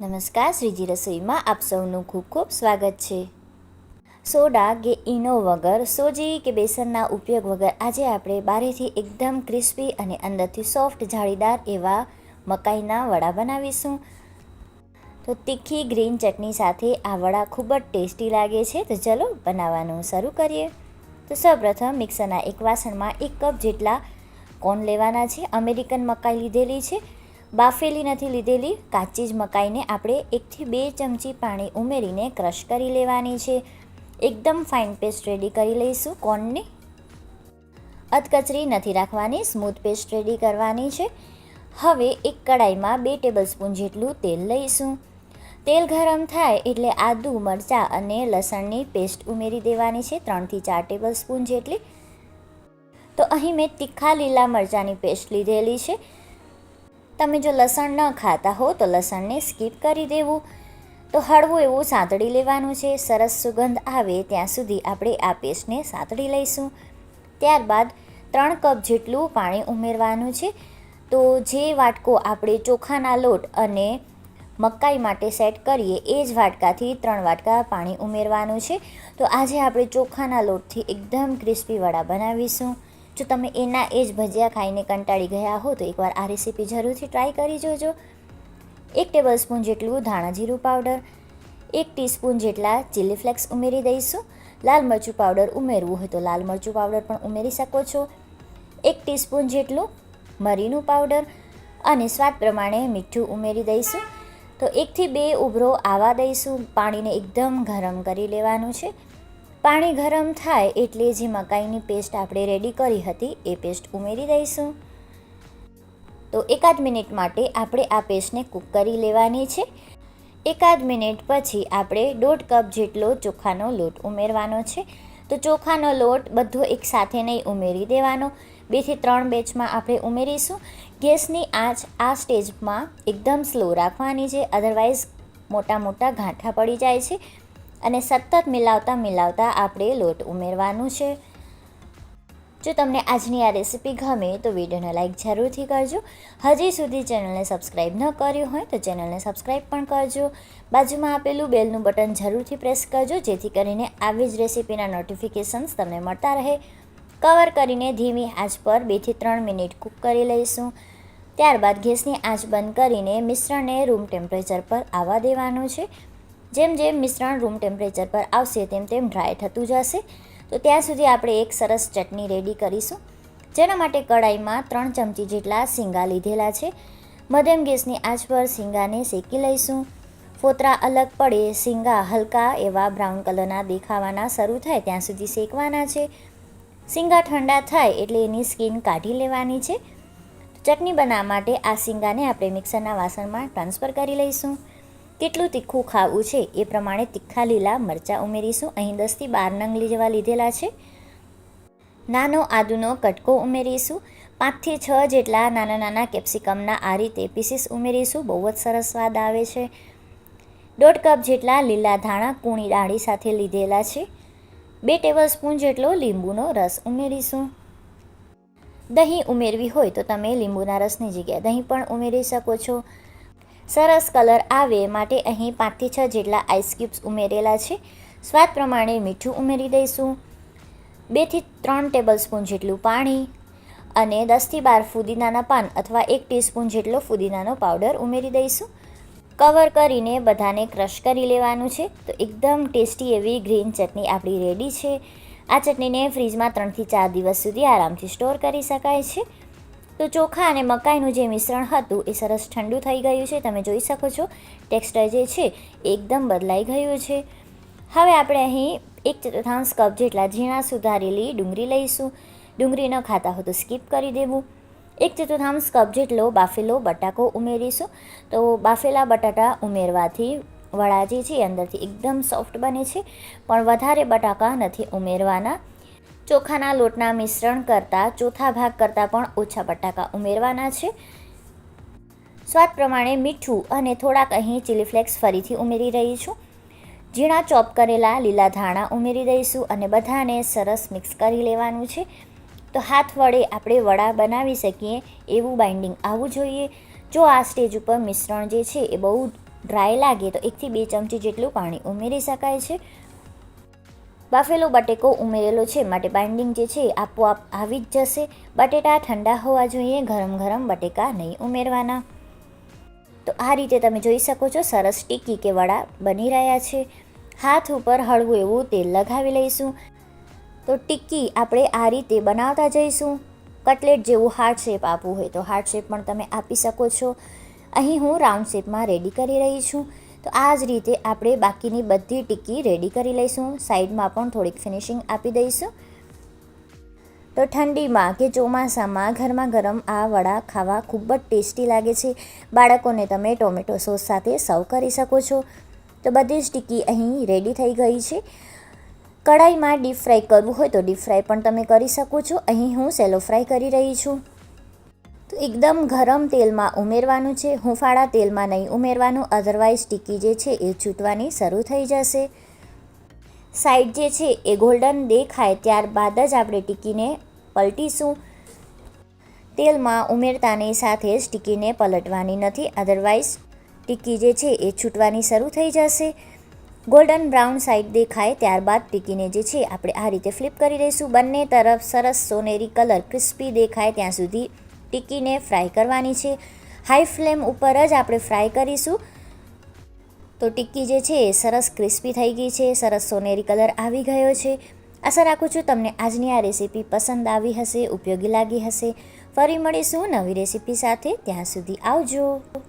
નમસ્કાર, શ્રીજી રસોઈમાં આપ સૌનું ખૂબ ખૂબ સ્વાગત છે. સોડા કે ઈનો વગર, સોજી કે બેસનના ઉપયોગ વગર આજે આપણે બારેથી એકદમ ક્રિસ્પી અને અંદરથી સોફ્ટ જાળીદાર એવા મકાઈના વડા બનાવીશું. તો તીખી ગ્રીન ચટણી સાથે આ વડા ખૂબ જ ટેસ્ટી લાગે છે. તો ચલો બનાવવાનું શરૂ કરીએ. તો સૌપ્રથમ મિક્સરના એક વાસણમાં એક કપ જેટલા કોન લેવાના છે. અમેરિકન મકાઈ લીધેલી છે. બાફેલી નથી લીધેલી, કાચી જ મકાઈને આપણે એકથી બે ચમચી પાણી ઉમેરીને ક્રશ કરી લેવાની છે. એકદમ ફાઇન પેસ્ટ રેડી કરી લઈશું કોર્નની અધકચરી નથી રાખવાની, સ્મૂથ પેસ્ટ રેડી કરવાની છે. હવે એક કડાઈમાં બે ટેબલ સ્પૂન જેટલું તેલ લઈશું. તેલ ગરમ થાય એટલે આદુ, મરચાં અને લસણની પેસ્ટ ઉમેરી દેવાની છે, ત્રણથી ચાર ટેબલ સ્પૂન જેટલી. તો અહીં મેં તીખા લીલા મરચાંની પેસ્ટ લીધેલી છે. તમે જો લસણ ન ખાતા હો, તો લસણને સ્કીપ કરી દેવું. તો હળવું એવું સાંતળી લેવાનું છે. સરસ સુગંધ આવે ત્યાં સુધી આપણે આ પેસ્ટને સાંતળી લઈશું. ત્યારબાદ ત્રણ કપ જેટલું પાણી ઉમેરવાનું છે. તો જે વાટકો આપણે ચોખાના લોટ અને મકાઈ માટે સેટ કરીએ, એ જ વાટકાથી ત્રણ વાટકા પાણી ઉમેરવાનું છે. તો આજે આપણે ચોખાના લોટથી એકદમ ક્રિસ્પી વડા બનાવીશું. જો તમે એના એ જ ભજીયા ખાઈને કંટાળી ગયા હો, તો એકવાર આ રેસીપી જરૂરથી ટ્રાય કરી જોજો. એક ટેબલ સ્પૂન જેટલું ધાણા જીરું પાવડર એક ટીસ્પૂન જેટલા ચીલી ફ્લેક્સ ઉમેરી દઈશું. લાલ મરચું પાવડર ઉમેરવું હોય તો લાલ મરચું પાવડર પણ ઉમેરી શકો છો. એક ટીસ્પૂન જેટલું મરીનું પાવડર અને સ્વાદ પ્રમાણે મીઠું ઉમેરી દઈશું. તો એકથી બે ઉભરો આવા દઈશું. પાણીને એકદમ ગરમ કરી લેવાનું છે. પાણી ગરમ થાય એટલે જે મકાઈની પેસ્ટ આપણે રેડી કરી હતી, એ પેસ્ટ ઉમેરી દઈશું. તો એકાદ મિનિટ માટે આપણે આ પેસ્ટને કૂક કરી લેવાની છે. એકાદ મિનિટ પછી આપણે દોઢ કપ જેટલો ચોખાનો લોટ ઉમેરવાનો છે. તો ચોખાનો લોટ બધો એકસાથે નહીં ઉમેરી દેવાનો. બેથી ત્રણ બેચમાં આપણે ઉમેરીશું. ગેસની આંચ આ સ્ટેજમાં એકદમ સ્લો રાખવાની છે. અધરવાઇઝ મોટા મોટા ગાંઠા પડી જાય છે. અને સતત મિલાવતા મિલાવતા આપણે લોટ ઉમેરવાનું છે. જો તમને આજની આ રેસીપી ગમે તો વિડીયોને લાઇક જરૂરથી કરજો. હજી સુધી ચેનલને સબસ્ક્રાઈબ ન કર્યું હોય તો ચેનલને સબસ્ક્રાઈબ પણ કરજો. બાજુમાં આપેલું બેલનું બટન જરૂરથી પ્રેસ કરજો, જેથી કરીને આવી જ રેસીપીના નોટિફિકેશન્સ તમને મળતા રહે. કવર કરીને ધીમી આંચ પર બેથી ત્રણ મિનિટ કૂક કરી લઈશું. ત્યારબાદ ગેસની આંચ બંધ કરીને મિશ્રણને રૂમ ટેમ્પરેચર પર આવવા દેવાનું છે. જેમ જેમ મિશ્રણ રૂમ ટેમ્પરેચર પર આવશે તેમ તેમ ડ્રાય થતું જશે. તો ત્યાં સુધી આપણે એક સરસ ચટણી રેડી કરીશું. જેના માટે કડાઈમાં ત્રણ ચમચી જેટલા શીંગા લીધેલા છે. મધ્યમ ગેસની આંચ પર શીંગાને શેકી લઈશું. ફોતરા અલગ પડે શીંગા હલકા એવા બ્રાઉન કલરના દેખાવાના શરૂ થાય ત્યાં સુધી શેકવાના છે. શીંગા ઠંડા થાય એટલે એની સ્કીન કાઢી લેવાની છે. ચટણી બનાવવા માટે આ શીંગાને આપણે મિક્સરના વાસણમાં ટ્રાન્સફર કરી લઈશું. કેટલું તીખું ખાવું છે એ પ્રમાણે તીખા લીલા મરચાં ઉમેરીશું. અહીં દસથી બાર નંગ જેવા લીધેલા છે. નાનો આદુનો કટકો ઉમેરીશું. પાંચથી છ જેટલા નાના નાના કેપ્સિકમના આ રીતે પીસીસ ઉમેરીશું. બહુ જ સરસ સ્વાદ આવે છે. દોઢ કપ જેટલા લીલા ધાણા કૂણી ડાળી સાથે લીધેલા છે. બે ટેબલ સ્પૂન જેટલો લીંબુનો રસ ઉમેરીશું. દહીં ઉમેરવી હોય તો તમે લીંબુના રસની જગ્યાએ દહીં પણ ઉમેરી શકો છો. સરસ કલર આવે માટે અહીં પાંચથી છ જેટલા આઈસ ક્યુબ્સ ઉમેરેલા છે. સ્વાદ પ્રમાણે મીઠું ઉમેરી દઈશું. બેથી ત્રણ ટેબલ સ્પૂન જેટલું પાણી અને દસથી બાર ફુદીનાના પાન અથવા એક ટીસ્પૂન જેટલો ફુદીનાનો પાવડર ઉમેરી દઈશું. કવર કરીને બધાને ક્રશ કરી લેવાનું છે. તો એકદમ ટેસ્ટી એવી ગ્રીન ચટણી આપણી રેડી છે. આ ચટણીને ફ્રીજમાં ત્રણથી ચાર દિવસ સુધી આરામથી સ્ટોર કરી શકાય છે. તો ચોખા અને મકાઈનું જે મિશ્રણ હતું એ સરસ ઠંડુ થઈ ગયું છે. તમે જોઈ શકો છો, ટેક્સચર જે છે એકદમ બદલાઈ ગયું છે. હવે આપણે અહીં એક ચતુર્થાંશ કપ જેટલા ઝીણા સુધારેલી ડુંગળી લઈશું. ડુંગળી ન ખાતા હો તો સ્કીપ કરી દેવું. એક ચતુર્થાંશ કપ જેટલો બાફેલો બટાકો ઉમેરીશું. તો બાફેલા બટાટા ઉમેરવાથી વડા જે છે અંદરથી એકદમ સોફ્ટ બને છે. પણ વધારે બટાકા નથી ઉમેરવાના. ચોખાના લોટના મિશ્રણ કરતાં, ચોથા ભાગ કરતાં પણ ઓછા બટાકા ઉમેરવાના છે. સ્વાદ પ્રમાણે મીઠું અને થોડાક અહીં ચીલી ફ્લેક્સ ફરીથી ઉમેરી રહી છું. ઝીણા ચોપ કરેલા લીલા ધાણા ઉમેરી દઈશું અને બધાને સરસ મિક્સ કરી લેવાનું છે. તો હાથ વડે આપણે વડા બનાવી શકીએ એવું બાઇન્ડિંગ આવવું જોઈએ. જો આ સ્ટેજ ઉપર મિશ્રણ જે છે એ બહુ ડ્રાય લાગે તો એકથી બે ચમચી જેટલું પાણી ઉમેરી શકાય છે. બાફેલો બટેકો ઉમેરેલો છે. માટે બાઇન્ડિંગ જે છે આપોઆપ આવી જ જશે. બટેટા ઠંડા હોવા જોઈએ. ગરમ ગરમ બટેકા નહીં ઉમેરવાના. તો આ રીતે તમે જોઈ શકો છો, સરસ ટીકી કે વડા બની રહ્યા છે. હાથ ઉપર હળવું એવું તેલ લગાવી લઈશું. તો ટિક્કી આપણે આ રીતે બનાવતા જઈશું. કટલેટ જેવું હાર્ટ શેપ આપવું હોય તો હાર્ટ શેપ પણ તમે આપી શકો છો. અહીં હું રાઉન્ડ શેપમાં રેડી કરી રહી છું. તો આ જ રીતે આપણે બાકીની બધી ટિક્કી રેડી કરી લઈશું. સાઈડમાં પણ થોડીક ફિનિશિંગ આપી દઈશું. તો ઠંડીમાં કે ચોમાસામાં ગરમા ગરમ આ વડા ખાવા ખૂબ જ ટેસ્ટી લાગે છે. બાળકોને તમે ટોમેટો સોસ સાથે સર્વ કરી શકો છો. તો બધી જ ટિક્કી અહીં રેડી થઈ ગઈ છે. કઢાઈમાં ડીપ ફ્રાય કરવું હોય તો ડીપ ફ્રાય પણ તમે કરી શકો છો. અહીં હું સેલો ફ્રાય કરી રહી છું. એકદમ ગરમ તેલમાં ઉમેરવાનું છે. હુંફાળા તેલમાં નહીં ઉમેરવાનું અધરવાઇઝ ટીકી જે છે એ છૂટવાની શરૂ થઈ જશે. સાઈડ જે છે એ ગોલ્ડન દેખાય, ત્યારબાદ જ આપણે ટીકીને પલટીશું. તેલમાં ઉમેરતાની સાથે જ ટીકીને પલટવાની નથી અધરવાઇઝ ટીકી જે છે એ છૂટવાની શરૂ થઈ જશે. ગોલ્ડન બ્રાઉન સાઈડ દેખાય, ત્યારબાદ ટીકીને જે છે આપણે આ રીતે ફ્લિપ કરી દઈશું. બંને તરફ સરસ સોનેરી કલર ક્રિસ્પી દેખાય, ત્યાં સુધી ટિક્કીને ફ્રાય કરવાની છે. હાઈ ફ્લેમ ઉપર જ આપણે ફ્રાય કરીશું. તો ટિક્કી જે છે એ સરસ ક્રિસ્પી થઈ ગઈ છે, સરસ સોનેરી કલર આવી ગયો છે. આશા રાખું છું તમને આજની આ રેસીપી પસંદ આવી હશે, ઉપયોગી લાગી હશે. ફરી મળીશું નવી રેસીપી સાથે, ત્યાં સુધી આવજો.